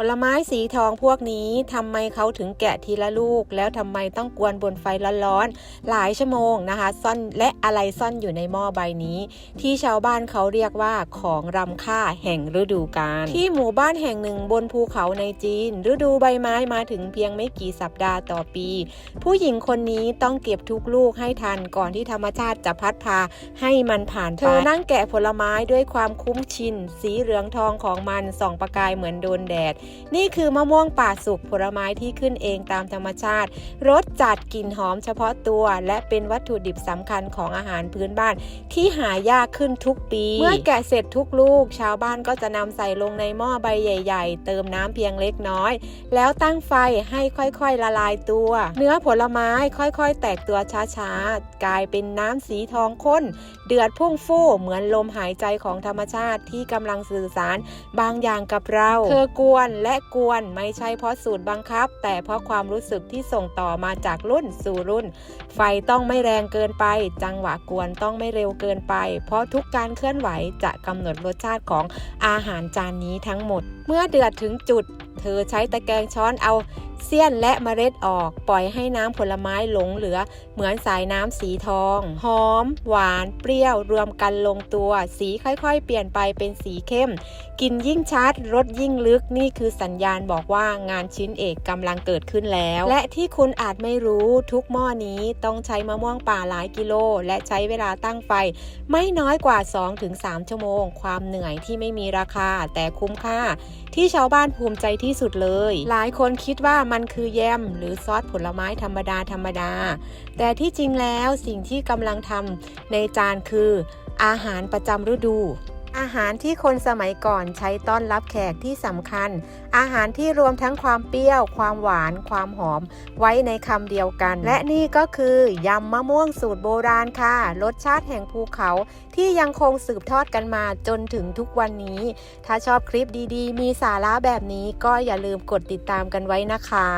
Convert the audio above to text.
ผลไม้สีทองพวกนี้ทำไมเขาถึงแกะทีละลูก แล้วทำไมต้องกวนบนไฟร้อนๆหลายชั่วโมงนะคะ ซ่อนและอะไรซ่อนอยู่ในหม้อใบนี้ ที่ชาวบ้านเขาเรียกว่าของรำค่าแห่งฤดูกาลที่หมู่บ้านแห่งหนึ่งบนภูเขาในจีน ฤดูใบไม้มาถึงเพียงไม่กี่สัปดาห์ต่อปี ผู้หญิงคนนี้ต้องเก็บทุกลูกให้ทันก่อนที่ธรรมชาติจะพัดพาให้มันผ่านไปเธอนั่งแกะผลไม้ด้วยความคุ้มชินสีเหลืองทองของมันส่องประกายเหมือนโดนแดดนี่คือมะม่วงป่าสุกผลไม้ที่ขึ้นเองตามธรรมชาติ รสจัดกลิ่นหอมเฉพาะตัว และเป็นวัตถุดิบสำคัญของอาหารพื้นบ้าน ที่หายากขึ้นทุกปี เมื่อแกะเสร็จทุกลูก ชาวบ้านก็จะนำใส่ลงในหม้อใบใหญ่ ๆ เติมน้ำเพียงเล็กน้อย แล้วตั้งไฟให้ค่อยๆละลายตัว เนื้อผลไม้ค่อยๆ แตกตัวช้าๆ กลายเป็นน้ำสีทองข้น เดือดพุ่งฟู่เหมือนลมหายใจของธรรมชาติที่กำลังสื่อสารบางอย่างกับเรา เธอกวนและกวนไม่ใช่เพราะสูตรบังคับ แต่เพราะความรู้สึกที่ส่งต่อมาจากรุ่นสู่รุ่น ไฟต้องไม่แรงเกินไป จังหวะกวนต้องไม่เร็วเกินไป เพราะทุกการเคลื่อนไหวจะกำหนดรสชาติของอาหารจานนี้ทั้งหมด เมื่อเดือดถึงจุด เธอใช้ตะแกรงช้อนเอาเสี้ยนและเมล็ดออก ปล่อยให้น้ำผลไม้หลงเหลือ เหมือนสายน้ำสีทอง หอม หวาน เปรี้ยว รวมกันลงตัว สีค่อยๆ เปลี่ยนไปเป็นสีเข้ม กินยิ่งชัดรสยิ่งลึกนี่คือสัญญาณบอกว่างานชิ้นเอกกำลังเกิดขึ้นแล้ว และที่คุณอาจไม่รู้ทุกหม้อนี้ต้องใช้มะม่วงป่าหลายกิโล และใช้เวลาตั้งไฟ ไม่น้อยกว่า 2-3 ชั่วโมง ความเหนื่อยที่ไม่มีราคา แต่คุ้มค่า ที่ชาวบ้านภูมิใจที่ที่สุดเลย หลายคนคิดว่ามันคือแยมหรือซอสผลไม้ธรรมดาธรรมดา แต่ที่จริงแล้วสิ่งที่กำลังทำในจานคืออาหารประจำฤดู อาหารที่คนสมัยก่อนใช้ต้อนรับแขกที่สำคัญ อาหารที่รวมทั้งความเปรี้ยว ความหวาน ความหอม ไว้ในคำเดียวกัน และนี่ก็คือยำมะม่วงสูตรโบราณค่ะ รสชาติแห่งภูเขาที่ยังคงสืบทอดกันมาจนถึงทุกวันนี้ ถ้าชอบคลิปดีๆ มีสาระแบบนี้ก็อย่าลืมกดติดตามกันไว้นะคะ